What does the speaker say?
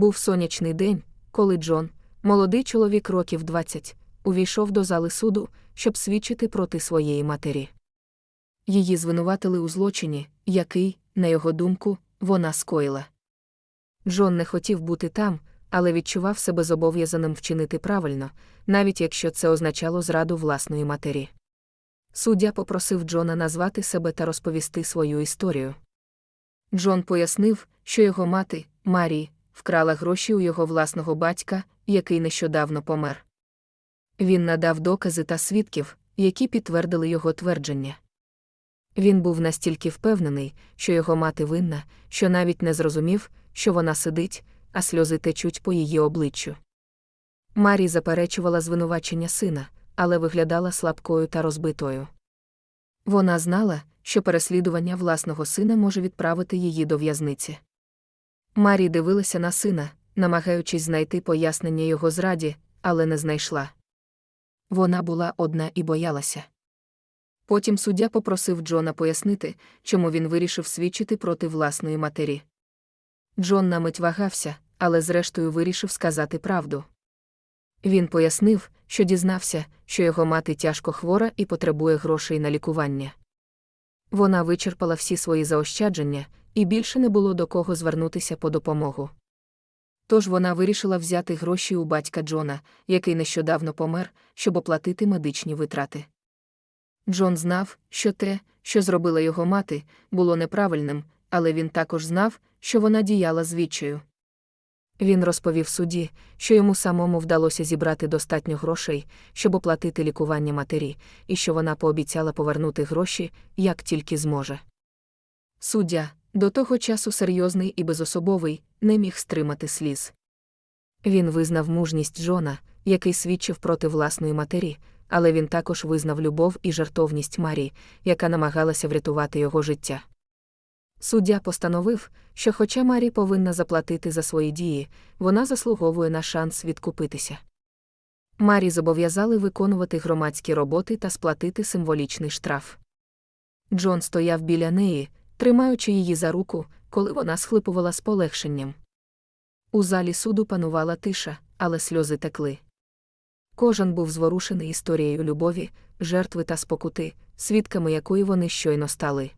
Був сонячний день, коли Джон, молодий чоловік років 20, увійшов до зали суду, щоб свідчити проти своєї матері. Її звинуватили у злочині, який, на його думку, вона скоїла. Джон не хотів бути там, але відчував себе зобов'язаним вчинити правильно, навіть якщо це означало зраду власної матері. Суддя попросив Джона назвати себе та розповісти свою історію. Джон пояснив, що його мати, Марі, вкрала гроші у його власного батька, який нещодавно помер. Він надав докази та свідків, які підтвердили його твердження. Він був настільки впевнений, що його мати винна, що навіть не зрозумів, що вона сидить, а сльози течуть по її обличчю. Марі заперечувала звинувачення сина, але виглядала слабкою та розбитою. Вона знала, що переслідування власного сина може відправити її до в'язниці. Марі дивилася на сина, намагаючись знайти пояснення його зраді, але не знайшла. Вона була одна і боялася. Потім суддя попросив Джона пояснити, чому він вирішив свідчити проти власної матері. Джон на мить вагався, але зрештою вирішив сказати правду. Він пояснив, що дізнався, що його мати тяжко хвора і потребує грошей на лікування. Вона вичерпала всі свої заощадження, і більше не було до кого звернутися по допомогу. Тож вона вирішила взяти гроші у батька Джона, який нещодавно помер, щоб оплатити медичні витрати. Джон знав, що те, що зробила його мати, було неправильним, але він також знав, що вона діяла з відчаю. Він розповів судді, що йому самому вдалося зібрати достатньо грошей, щоб оплатити лікування матері, і що вона пообіцяла повернути гроші, як тільки зможе. Суддя, до того часу серйозний і безособовий, не міг стримати сліз. Він визнав мужність Джона, який свідчив проти власної матері, але він також визнав любов і жартовність Марі, яка намагалася врятувати його життя. Суддя постановив, що, хоча Марі повинна заплатити за свої дії, вона заслуговує на шанс відкупитися. Марі зобов'язали виконувати громадські роботи та сплатити символічний штраф. Джон стояв біля неї, тримаючи її за руку, коли вона схлипувала з полегшенням. У залі суду панувала тиша, але сльози текли. Кожен був зворушений історією любові, жертви та спокути, свідками якої вони щойно стали.